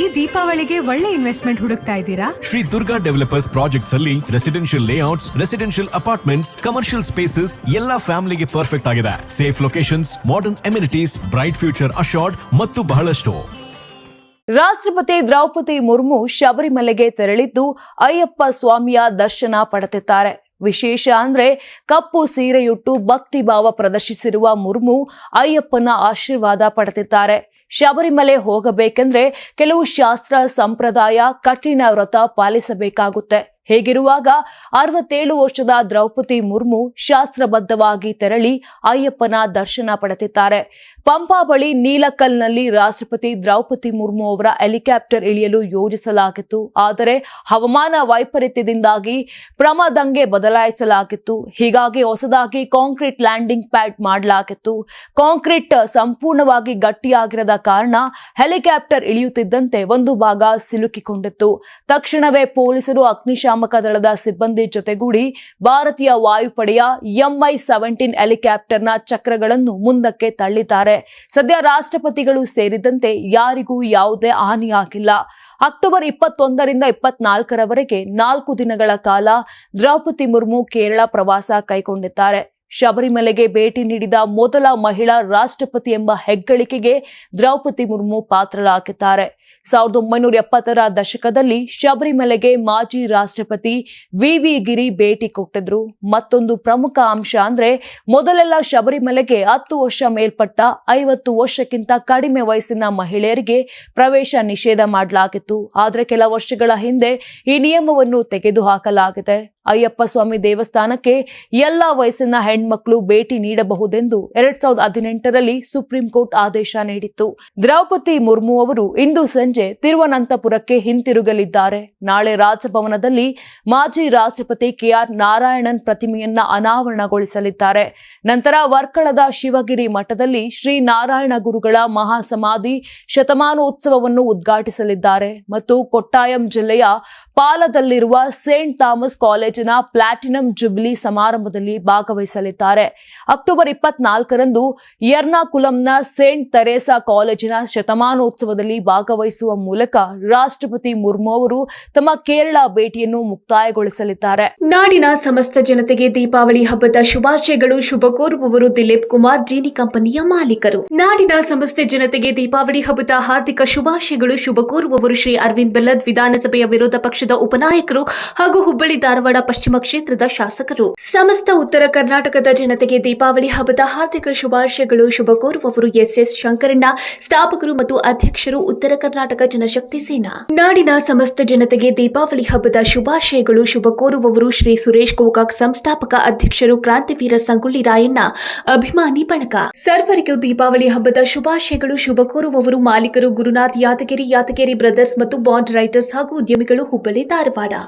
ಈ ದೀಪಾವಳಿಗೆ ಒಳ್ಳೆ ಇನ್ವೆಸ್ಟ್ಮೆಂಟ್ ಹುಡುಕ್ತಾ ಇದ್ದೀರಾ? ಶ್ರೀ ದುರ್ಗಾ ಡೆವಲಪರ್ಸ್ ಪ್ರಾಜೆಕ್ಟ್ಸ್ ಅಲ್ಲಿ residential layouts residential apartments commercial spaces ಎಲ್ಲಾ ಫ್ಯಾಮಿಲಿಗೆ ಪರ್ಫೆಕ್ಟ್ ಆಗಿದೆ. Safe locations modern amenities bright future assured ಮತ್ತು ಬಹಳಷ್ಟು. ರಾಷ್ಟ್ರಪತಿ ದ್ರೌಪದಿ ಮುರ್ಮು ಶಬರಿಮಲೆಗೆ ತೆರಳಿದ್ದು ಅಯ್ಯಪ್ಪ ಸ್ವಾಮಿಯ ದರ್ಶನ ಪಡೆದಿದ್ದಾರೆ. ವಿಶೇಷ ಅಂದ್ರೆ ಕಪ್ಪು ಸೀರೆಯುಟ್ಟು ಭಕ್ತಿ ಭಾವ ಪ್ರದರ್ಶಿಸಿರುವ ಮುರ್ಮು ಅಯ್ಯಪ್ಪನ ಆಶೀರ್ವಾದ ಪಡೆದಿದ್ದಾರೆ. ಶಬರಿಮಲೆ ಹೋಗಬೇಕೆಂದ್ರೆ ಕೆಲವು ಶಾಸ್ತ್ರ ಸಂಪ್ರದಾಯ ಕಠಿಣ ವ್ರತ ಪಾಲಿಸಬೇಕಾಗುತ್ತೆ. ಹೇಗಿರುವಾಗ ಅರವತ್ತೇಳು ವರ್ಷದ ದ್ರೌಪದಿ ಮುರ್ಮು ಶಾಸ್ತ್ರಬದ್ಧವಾಗಿ ತೆರಳಿ ಅಯ್ಯಪ್ಪನ ದರ್ಶನ ಪಡೆದಿದ್ದಾರೆ. ಪಂಪಾ ಬಳಿ ನೀಲಕಲ್ನಲ್ಲಿ ರಾಷ್ಟ್ರಪತಿ ದ್ರೌಪದಿ ಮುರ್ಮು ಅವರ ಹೆಲಿಕಾಪ್ಟರ್ ಇಳಿಯಲು ಯೋಜಿಸಲಾಗಿತ್ತು. ಆದರೆ ಹವಾಮಾನ ವೈಪರೀತ್ಯದಿಂದಾಗಿ ಪ್ರಮದಂಗೆ ಬದಲಾಯಿಸಲಾಗಿತ್ತು. ಹೀಗಾಗಿ ಹೊಸದಾಗಿ ಕಾಂಕ್ರೀಟ್ ಲ್ಯಾಂಡಿಂಗ್ ಪ್ಯಾಡ್ ಮಾಡಲಾಗಿತ್ತು. ಕಾಂಕ್ರೀಟ್ ಸಂಪೂರ್ಣವಾಗಿ ಗಟ್ಟಿಯಾಗಿರದ ಕಾರಣ ಹೆಲಿಕಾಪ್ಟರ್ ಇಳಿಯುತ್ತಿದ್ದಂತೆ ಒಂದು ಭಾಗ ಸಿಲುಕಿಕೊಂಡಿತ್ತು. ತಕ್ಷಣವೇ ಪೊಲೀಸರು ಅಗ್ನಿಶಾಮಕ ದಳದ ಸಿಬ್ಬಂದಿ ಜೊತೆಗೂಡಿ ಭಾರತೀಯ ವಾಯುಪಡೆಯ ಎಂಐ ಸೆವೆಂಟೀನ್ ಹೆಲಿಕಾಪ್ಟರ್ನ ಚಕ್ರಗಳನ್ನು ಮುಂದಕ್ಕೆ ತಳ್ಳಿದ್ದಾರೆ. ಸದ್ಯ ರಾಷ್ಟ್ರಪತಿಗಳು ಸೇರಿದಂತೆ ಯಾರಿಗೂ ಯಾವುದೇ ಹಾನಿಯಾಗಿಲ್ಲ ಅಕ್ಟೋಬರ್ ಇಪ್ಪತ್ತೊಂದರಿಂದ ಇಪ್ಪತ್ನಾಲ್ಕರವರೆಗೆ ನಾಲ್ಕು ದಿನಗಳ ಕಾಲ ದ್ರೌಪದಿ ಮುರ್ಮು ಕೇರಳ ಪ್ರವಾಸ ಕೈಗೊಂಡಿದ್ದಾರೆ. ಶಬರಿಮಲೆಗೆ ಭೇಟಿ ನೀಡಿದ ಮೊದಲ ಮಹಿಳಾ ರಾಷ್ಟ್ರಪತಿ ಎಂಬ ಹೆಗ್ಗಳಿಕೆಗೆ ದ್ರೌಪದಿ ಮುರ್ಮು ಪಾತ್ರರಾಗಿದ್ದಾರೆ. ಸಾವಿರದ ಒಂಬೈನೂರ ಎಪ್ಪತ್ತರ ದಶಕದಲ್ಲಿ ಶಬರಿಮಲೆಗೆ ಮಾಜಿ ರಾಷ್ಟ್ರಪತಿ ವಿವಿ ಗಿರಿ ಭೇಟಿ ಕೊಟ್ಟಿದ್ರು. ಮತ್ತೊಂದು ಪ್ರಮುಖ ಅಂಶ ಅಂದ್ರೆ ಮೊದಲೆಲ್ಲ ಶಬರಿಮಲೆಗೆ ಹತ್ತು ವರ್ಷ ಮೇಲ್ಪಟ್ಟ ಐವತ್ತು ವರ್ಷಕ್ಕಿಂತ ಕಡಿಮೆ ವಯಸ್ಸಿನ ಮಹಿಳೆಯರಿಗೆ ಪ್ರವೇಶ ನಿಷೇಧ ಮಾಡಲಾಗಿತ್ತು. ಆದರೆ ಕೆಲ ವರ್ಷಗಳ ಹಿಂದೆ ಈ ನಿಯಮವನ್ನು ತೆಗೆದುಹಾಕಲಾಗಿದೆ. ಅಯ್ಯಪ್ಪ ಸ್ವಾಮಿ ದೇವಸ್ಥಾನಕ್ಕೆ ಎಲ್ಲ ವಯಸ್ಸಿನ ಹೆಣ್ಮಕ್ಳು ಭೇಟಿ ನೀಡಬಹುದೆಂದು ಎರಡ್ ಸಾವಿರದ ಹದಿನೆಂಟರಲ್ಲಿ ಸುಪ್ರೀಂ ಕೋರ್ಟ್ ಆದೇಶ ನೀಡಿತ್ತು. ದ್ರೌಪದಿ ಮುರ್ಮು ಅವರು ಇಂದು ಸಂಜೆ ತಿರುವನಂತಪುರಕ್ಕೆ ಹಿಂತಿರುಗಲಿದ್ದಾರೆ. ನಾಳೆ ರಾಜಭವನದಲ್ಲಿ ಮಾಜಿ ರಾಷ್ಟ್ರಪತಿ ಕೆಆರ್ ನಾರಾಯಣನ್ ಪ್ರತಿಮೆಯನ್ನ ಅನಾವರಣಗೊಳಿಸಲಿದ್ದಾರೆ. ನಂತರ ವರ್ಕಳದ ಶಿವಗಿರಿ ಮಠದಲ್ಲಿ ಶ್ರೀ ನಾರಾಯಣ ಗುರುಗಳ ಮಹಾಸಮಾಧಿ ಶತಮಾನೋತ್ಸವವನ್ನು ಉದ್ಘಾಟಿಸಲಿದ್ದಾರೆ. ಮತ್ತು ಕೊಟ್ಟಾಯಂ ಜಿಲ್ಲೆಯ ಪಾಲದಲ್ಲಿರುವ ಸೇಂಟ್ ಥಾಮಸ್ ಕಾಲೇಜಿನ ಪ್ಲಾಟಿನಂ ಜುಬ್ಲಿ ಸಮಾರಂಭದಲ್ಲಿ ಭಾಗವಹಿಸಲಿದ್ದಾರೆ. ಅಕ್ಟೋಬರ್ ಇಪ್ಪತ್ನಾಲ್ಕರಂದು ಎರ್ನಾಕುಲಂನ ಸೇಂಟ್ ತೆರೇಸಾ ಕಾಲೇಜಿನ ಶತಮಾನೋತ್ಸವದಲ್ಲಿ ಭಾಗವಹಿಸುವ ಮೂಲಕ ರಾಷ್ಟ್ರಪತಿ ಮುರ್ಮು ಅವರು ತಮ್ಮ ಕೇರಳ ಭೇಟಿಯನ್ನು ಮುಕ್ತಾಯಗೊಳಿಸಲಿದ್ದಾರೆ. ನಾಡಿನ ಸಮಸ್ತ ಜನತೆಗೆ ದೀಪಾವಳಿ ಹಬ್ಬದ ಶುಭಾಶಯಗಳು. ಶುಭ ಕೋರುವವರು ದಿಲೀಪ್ ಕುಮಾರ್, ಜೀನಿ ಕಂಪನಿಯ ಮಾಲೀಕರು. ನಾಡಿನ ಸಮಸ್ತ ಜನತೆಗೆ ದೀಪಾವಳಿ ಹಬ್ಬದ ಹಾರ್ದಿಕ ಶುಭಾಶಯಗಳು. ಶುಭ ಕೋರುವವರು ಶ್ರೀ ಅರವಿಂದ್ ಬೆಲ್ಲದ್ ವಿಧಾನಸಭೆಯ ವಿರೋಧ ಪಕ್ಷದ ಉಪನಾಯಕರು ಹಾಗೂ ಹುಬ್ಬಳ್ಳಿ ಧಾರವಾಡ ಪಶ್ಚಿಮ ಕ್ಷೇತ್ರದ ಶಾಸಕರು. ಸಮಸ್ತ ಉತ್ತರ ಕರ್ನಾಟಕದ ಜನತೆಗೆ ದೀಪಾವಳಿ ಹಬ್ಬದ ಹಾರ್ದಿಕ ಶುಭಾಶಯಗಳು. ಶುಭ ಕೋರುವವರು ಎಸ್ ಎಸ್ ಶಂಕರಣ್ಣ, ಸ್ಥಾಪಕರು ಮತ್ತು ಅಧ್ಯಕ್ಷರು ಉತ್ತರ ಕರ್ನಾಟಕ ಜನಶಕ್ತಿ ಸೇನಾ. ನಾಡಿನ ಸಮಸ್ತ ಜನತೆಗೆ ದೀಪಾವಳಿ ಹಬ್ಬದ ಶುಭಾಶಯಗಳು. ಶುಭ ಕೋರುವವರು ಶ್ರೀ ಸುರೇಶ್ ಗೋಕಾಕ್ ಸಂಸ್ಥಾಪಕ ಅಧ್ಯಕ್ಷರು ಕ್ರಾಂತಿವೀರ ಸಂಗೊಳ್ಳಿ ರಾಯಣ್ಣ. ಅಭಿಮಾನಿ ಬಳಗ. ಸರ್ವರಿಗೂ ದೀಪಾವಳಿ ಹಬ್ಬದ ಶುಭಾಶಯಗಳು. ಶುಭ ಕೋರುವವರು ಮಾಲೀಕರು ಗುರುನಾಥ್ ಯಾದಗಿರಿ ಯಾದಗಿರಿ ಬ್ರದರ್ಸ್ ಮತ್ತು ಬಾಂಡ್ ರೈಟರ್ಸ್ ಹಾಗೂ ಉದ್ಯಮಿಗಳು ಹುಬ್ಬಳ್ಳಿ ಧಾರವಾಡ.